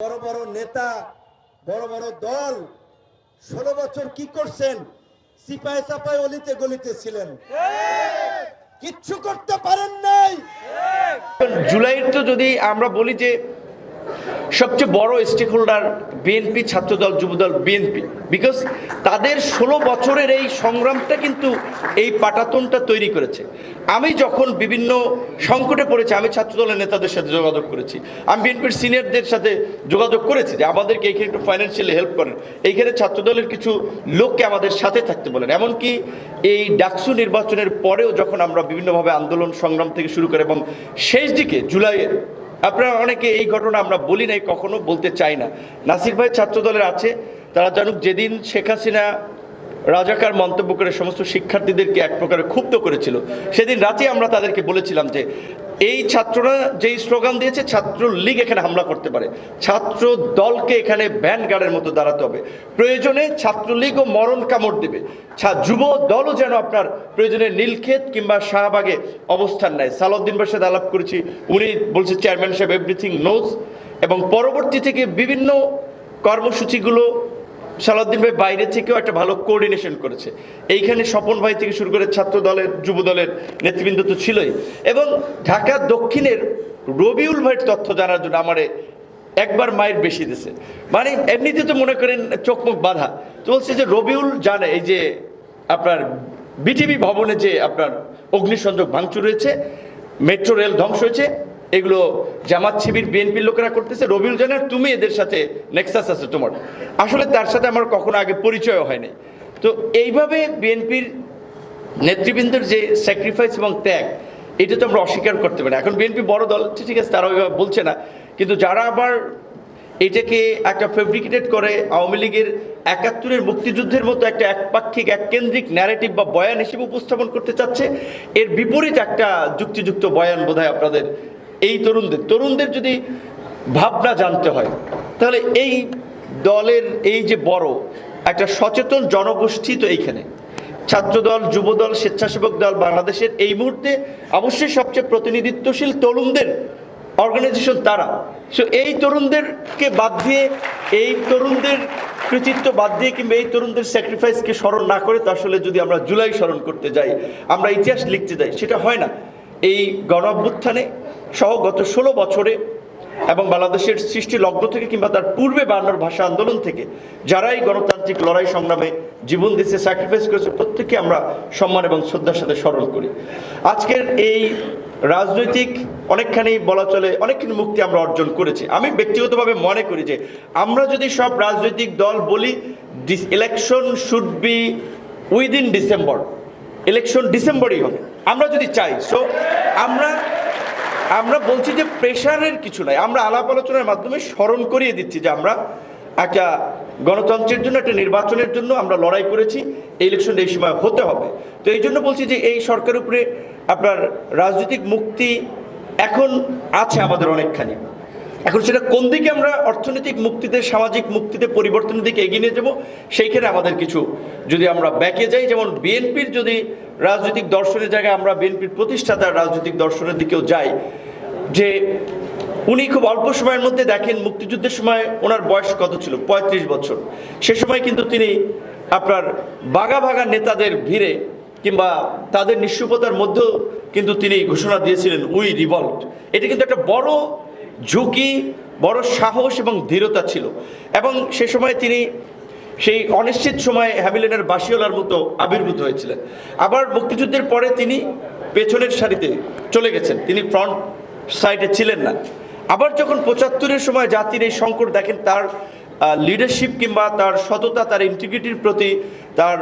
বড় বড় নেতা, বড় বড় দল, ষোলো বছর কি করছেন? সিপাই সাপাই অলিতে গলিতে ছিলেন। কিচ্ছু করতে পারেন নাই। জুলাইয়ের তো যদি আমরা বলি যে সবচেয়ে বড় stakeholder BNP Chhatradal, Jubodal BNP because তাদের ষোলো বছরের এই সংগ্রামটা কিন্তু এই পাটাতনটা তৈরি করেছে। আমি যখন বিভিন্ন সংকটে পড়েছি, আমি ছাত্রদলের নেতাদের সাথে যোগাযোগ করেছি। আমি বিএনপির সিনিয়রদের সাথে যোগাযোগ করেছি যে আমাদেরকে এইখানে একটু ফাইন্যান্সিয়ালি হেল্প করেন। এইখানে ছাত্রদলের কিছু লোককে আমাদের সাথে থাকতে বলেন। এমনকি এই ডাকসু নির্বাচনের পরেও যখন আমরা বিভিন্নভাবে আন্দোলন সংগ্রাম থেকে শুরু করে এবং শেষ দিকে জুলাইয়ের আপনারা অনেকে এই ঘটনা আমরা বলি নাই, কখনো বলতে চাই না। নাসির ভাই ছাত্রদলের আছে, তারা জানুক যেদিন শেখ হাসিনা রাজাকার মন্তব্য করে সমস্ত শিক্ষার্থীদেরকে এক প্রকারে ক্ষুব্ধ করেছিল, সেদিন রাতে আমরা তাদেরকে বলেছিলাম যে এই ছাত্ররা যেই স্লোগান দিয়েছে ছাত্র লীগ এখানে হামলা করতে পারে। ছাত্র দলকে এখানে গার্ডের মতো দাঁড়াতে হবে। প্রয়োজনে ছাত্রলীগও মরণ কামড় দেবে। যুব দলও যেন আপনার প্রয়োজনে নীলক্ষেত কিংবা শাহবাগে অবস্থান নেয়। সালাউদ্দিন সাথে আলাপ করেছি, উনি বলছে চেয়ারম্যান সাহেব এভরিথিং নোজ এবং পরবর্তী থেকে বিভিন্ন কর্মসূচিগুলো সালাউদ্দিন ভাই বাইরে থেকেও একটা ভালো কোঅর্ডিনেশন করেছে। এইখানে স্বপন ভাই থেকে শুরু করে ছাত্র দলের, যুব দলের নেতৃবৃন্দ তো ছিলই। এবং ঢাকা দক্ষিণের রবিউল ভাইয়ের তথ্য জানার জন্য আমারে একবার মায়ের বেশি দিছে। মানে এমনিতে তো মনে করেন চোখ মুখ বাঁধা। তো বলছে যে রবিউল জানে এই যে আপনার বিটিভি ভবনে যে আপনার অগ্নিসংযোগ ভাঙচুর হয়েছে, মেট্রো রেল ধ্বংস হয়েছে এগুলো জামাত শিবির, বিএনপির লোকেরা করতেছে। রবিউল জানার তুমি এদের সাথে নেক্সাস আছে তোমার। আসলে তার সাথে আমার কখনো আগে পরিচয় হয়নি। তো এইভাবে বিএনপির নেতৃবৃন্দের যে স্যাক্রিফাইস এবং ত্যাগ, এটা তো আমরা অস্বীকার করতে পারি। এখন বিএনপি বড় দল, ঠিক আছে, তারা ওইভাবে বলছে না। কিন্তু যারা আবার এটাকে একটা ফেব্রিকেটেড করে, আওয়ামী লীগের একাত্তরের মুক্তিযুদ্ধের মতো একটা একপাক্ষিক, এককেন্দ্রিক ন্যারেটিভ বা বয়ান হিসেবে উপস্থাপন করতে চাচ্ছে, এর বিপরীত একটা যুক্তিযুক্ত বয়ান বোধহয় আপনাদের এই তরুণদের তরুণদের যদি ভাবনা জানতে হয়, তাহলে এই দলের এই যে বড়, একটা সচেতন জনগোষ্ঠী তো এইখানে। ছাত্রদল, যুবদল, স্বেচ্ছাসেবক দল বাংলাদেশের এই মুহূর্তে অবশ্যই সবচেয়ে প্রতিনিধিত্বশীল তরুণদের অর্গানাইজেশন তারা। সো এই তরুণদেরকে বাদ দিয়ে, এই তরুণদের কৃতিত্ব বাদ দিয়ে কিংবা এই তরুণদের স্যাক্রিফাইসকে স্মরণ না করে, তো আসলে যদি আমরা জুলাই স্মরণ করতে যাই, আমরা ইতিহাস লিখতে যাই, সেটা হয় না। এই গণ অভ্যুত্থানে সহ গত ষোলো বছরে এবং বাংলাদেশের সৃষ্টি লগ্ন থেকে কিংবা তার পূর্বে বায়ান্নর ভাষা আন্দোলন থেকে যারা এই গণতান্ত্রিক লড়াই সংগ্রামে জীবন দিচ্ছে স্যাক্রিফাইস করেছে, প্রত্যেককে আমরা সম্মান এবং শ্রদ্ধার সাথে স্মরণ করি। আজকের এই রাজনৈতিক অনেকখানি বলা চলে, অনেকখানি মুক্তি আমরা অর্জন করেছি। আমি ব্যক্তিগতভাবে মনে করি যে আমরা যদি সব রাজনৈতিক দল বলি election should be within December election ডিসেম্বরই হবে। আমরা যদি চাই সো আমরা আমরা বলছি যে প্রেশারের কিছু নাই। আমরা আলাপ আলোচনার মাধ্যমে স্মরণ করিয়ে দিচ্ছি যে আমরা একটা গণতন্ত্রের জন্য, একটা নির্বাচনের জন্য আমরা লড়াই করেছি, এই ইলেকশন এই সময় হতে হবে। তো এই জন্য বলছি যে এই সরকারের উপরে আপনার রাজনৈতিক মুক্তি এখন আছে আমাদের অনেকখানি। এখন সেটা কোন দিকে আমরা অর্থনৈতিক মুক্তিতে, সামাজিক মুক্তিতে, পরিবর্তনের দিকে এগিয়ে নিয়ে যাব সেইখানে আমাদের কিছু যদি আমরা ব্যাকে যাই, যেমন বিএনপির যদি রাজনৈতিক দর্শনের জায়গায় আমরা বিএনপির প্রতিষ্ঠাতার রাজনৈতিক দর্শনের দিকেও যাই, যে উনি খুব অল্প সময়ের মধ্যে দেখেন মুক্তিযুদ্ধের সময় ওনার বয়স কত ছিল? পঁয়ত্রিশ বছর। সে সময় কিন্তু তিনি আপনার বাঘা ভাগা নেতাদের ভিড়ে কিংবা তাদের নিঃসুপতার মধ্যেও কিন্তু তিনি ঘোষণা দিয়েছিলেন, উই রিভল্ট। এটা কিন্তু একটা বড় ঝুঁকি, বড় সাহস এবং দৃঢ়তা ছিল। এবং সে সময় তিনি সেই অনিশ্চিত সময়ে হ্যামিলেনের বাসিওলার মতো আবির্ভূত হয়েছিলেন। আবার মুক্তিযুদ্ধের পরে তিনি পেছনের সারিতে চলে গেছেন। তিনি ফ্রন্ট সাইডে ছিলেন না। আবার যখন পঁচাত্তরের সময় জাতির এই সংকট দেখেন, তার লিডারশিপ কিংবা তার সততা, তার ইন্টিগ্রিটির প্রতি তার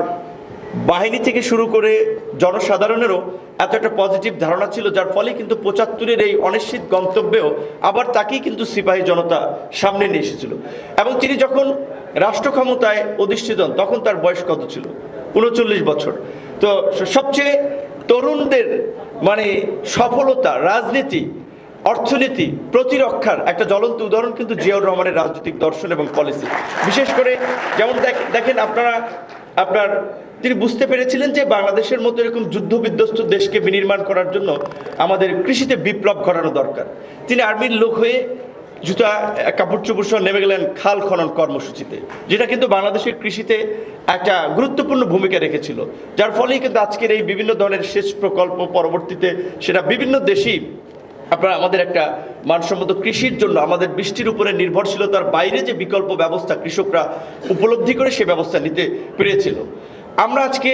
বাহিনী থেকে শুরু করে জনসাধারণেরও এত একটা পজিটিভ ধারণা ছিল, যার ফলে কিন্তু পঁচাত্তরের এই অনিশ্চিত গন্তব্যেও আবার তাকেই কিন্তু সিপাহী জনতা সামনে নিয়ে এসেছিল। এবং তিনি যখন রাষ্ট্র ক্ষমতায় অধিষ্ঠিত হন, তখন তার বয়স কত ছিল? উনচল্লিশ বছর। তো সবচেয়ে তরুণদের মানে সফলতা, রাজনীতি, অর্থনীতি, প্রতিরক্ষার একটা জ্বলন্ত উদাহরণ কিন্তু জিয়াউর রহমানের রাজনৈতিক দর্শন এবং পলিসি বিশেষ করে যেমন দেখ- দেখেন আপনারা, আপনার তিনি বুঝতে পেরেছিলেন যে বাংলাদেশের মতো এরকম যুদ্ধ বিধ্বস্ত দেশকে বিনির্মাণ করার জন্য আমাদের কৃষিতে বিপ্লব ঘটানো দরকার। তিনি আর্মির লোক হয়ে জুতা, কাপড় চোপড় সহ নেমে গেলেন খাল খনন কর্মসূচিতে, যেটা কিন্তু বাংলাদেশের কৃষিতে একটা গুরুত্বপূর্ণ ভূমিকা রেখেছিল। যার ফলেই কিন্তু আজকের এই বিভিন্ন ধরনের সেচ প্রকল্প পরবর্তীতে সেটা বিভিন্ন দেশেই আপনারা আমাদের একটা মানসম্মত কৃষির জন্য, আমাদের বৃষ্টির উপরে নির্ভরশীলতার বাইরে যে বিকল্প ব্যবস্থা কৃষকরা উপলব্ধি করে সে ব্যবস্থা নিতে পেরেছিল। আমরা আজকে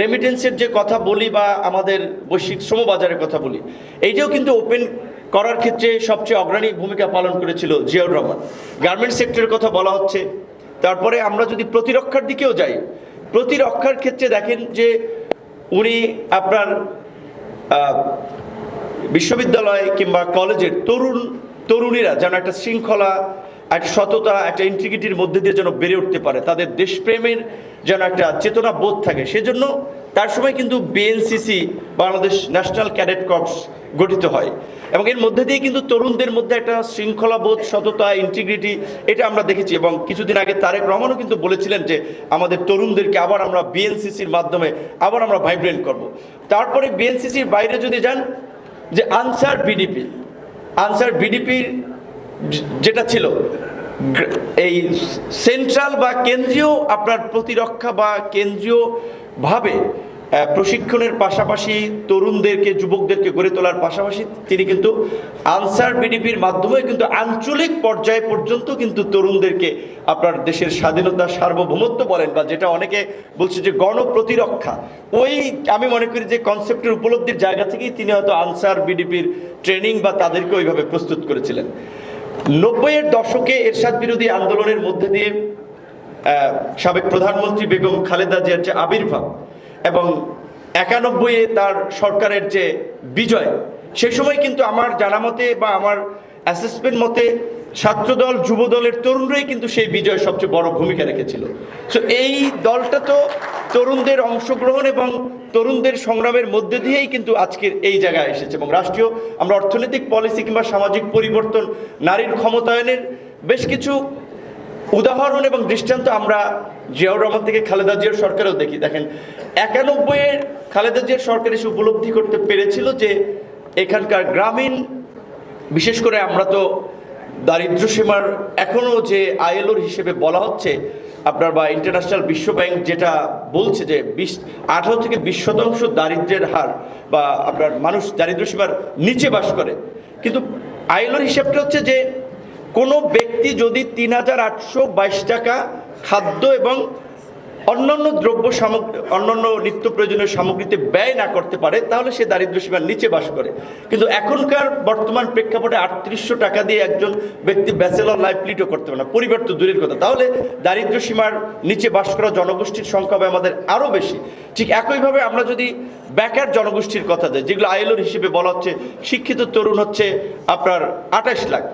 রেমিটেন্সের যে কথা বলি বা আমাদের বৈশ্বিক শ্রমবাজারের কথা বলি, এইটাও কিন্তু ওপেন করার ক্ষেত্রে সবচেয়ে অগ্রণী ভূমিকা পালন করেছিল জিয়াউর রহমান। গার্মেন্টস সেক্টরের কথা বলা হচ্ছে। তারপরে আমরা যদি প্রতিরক্ষার দিকেও যাই, প্রতিরক্ষার ক্ষেত্রে দেখেন যে উনি আপনার বিশ্ববিদ্যালয় কিংবা কলেজের তরুণ, তরুণীরা যেন একটা শৃঙ্খলা একটা সততা, একটা ইন্টিগ্রিটির মধ্যে দিয়ে যেন বেড়ে উঠতে পারে। তাদের দেশপ্রেমের যেন একটা চেতনা বোধ থাকে। সেজন্য তার সময় কিন্তু BNCC Bangladesh national cadet corps গঠিত হয়। এবং এর মধ্যে দিয়ে কিন্তু তরুণদের মধ্যে একটা শৃঙ্খলা বোধ, সততা ইন্টিগ্রিটি এটা আমরা দেখেছি। এবং কিছুদিন আগে তারেক রহমানও কিন্তু বলেছিলেন যে, আমাদের তরুণদেরকে আবার আমরা বিএনসিসির মাধ্যমে আবার আমরা ভাইব্রেন্ট করব। তারপরে বিএনসিসির বাইরে যদি যান, যে আনসার বিডিপি আনসার বিডিপির যেটা ছিল, এই সেন্ট্রাল বা কেন্দ্রীয় আপনার প্রতিরক্ষা বা কেন্দ্রীয়ভাবে প্রশিক্ষণের পাশাপাশি তরুণদেরকে, যুবকদেরকে গড়ে তোলার পাশাপাশি তিনি কিন্তু আনসার বিডিপির মাধ্যমে কিন্তু আঞ্চলিক পর্যায়ে পর্যন্ত কিন্তু তরুণদেরকে আপনার দেশের স্বাধীনতা সার্বভৌমত্ব বলেন বা যেটা অনেকে বলছে যে গণপ্রতিরক্ষা। ওই আমি মনে করি যে কনসেপ্টের উপলব্ধির জায়গা থেকেই তিনি হয়তো আনসার বিডিপির ট্রেনিং বা তাদেরকে ওইভাবে প্রস্তুত করেছিলেন। নব্বইয়ের দশকে এরশাদ বিরোধী আন্দোলনের মধ্যে দিয়ে সাবেক প্রধানমন্ত্রী বেগম খালেদা জিয়ার যে আবির্ভাব এবং একানব্বইয়ে তার সরকারের যে বিজয়, সেই সময় কিন্তু আমার জানা মতে বা আমার অ্যাসেসমেন্ট মতে ছাত্রদল, যুবদলের তরুণরাই কিন্তু সেই বিজয় সবচেয়ে বড় ভূমিকা রেখেছিল। সো এই দলটা তো তরুণদের অংশগ্রহণ এবং তরুণদের সংগ্রামের মধ্যে দিয়েই কিন্তু আজকের এই জায়গায় এসেছে এবং রাষ্ট্রীয় আমরা অর্থনৈতিক পলিসি কিংবা সামাজিক পরিবর্তন, নারীর ক্ষমতায়নের বেশ কিছু উদাহরণ এবং দৃষ্টান্ত আমরা জিয়াউর রহমান থেকে খালেদা জিয়ার সরকারেও দেখি। দেখেন একানব্বইয়ের খালেদা জিয়ার সরকার এসে উপলব্ধি করতে পেরেছিল যে এখানকার গ্রামীণ, বিশেষ করে আমরা তো দারিদ্র সীমার এখনও যে আইএলওর হিসেবে বলা হচ্ছে, আপনার বা ইন্টারন্যাশনাল বিশ্ব ব্যাংক যেটা বলছে যে বিশ, আঠারো থেকে বিশ শতাংশ দারিদ্রের হার বা আপনার মানুষ দারিদ্র সীমার নিচে বাস করে। কিন্তু আইএলওর হিসেবটা হচ্ছে যে কোনো ব্যক্তি যদি তিন হাজার আটশো বাইশ টাকা খাদ্য এবং অন্যান্য দ্রব্য সামগ্রী, অন্যান্য নিত্য প্রয়োজনীয় সামগ্রীতে ব্যয় না করতে পারে, তাহলে সে দারিদ্র সীমার নিচে বাস করে। কিন্তু এখনকার বর্তমান প্রেক্ষাপটে আটত্রিশশো টাকা দিয়ে একজন ব্যক্তি ব্যাচেলর লাইফ লিডও করতে পারে না। পরিবার তো দূরের কথা। তাহলে দারিদ্র সীমার নিচে বাস করা জনগোষ্ঠীর সংখ্যা হবে আমাদের আরও বেশি। ঠিক একইভাবে আমরা যদি বেকার জনগোষ্ঠীর কথা যাই, যেগুলো আইএলওর হিসেবে বলা হচ্ছে, শিক্ষিত তরুণ হচ্ছে আপনার আঠাশ লাখ।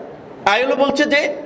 আইএলও বলছে যে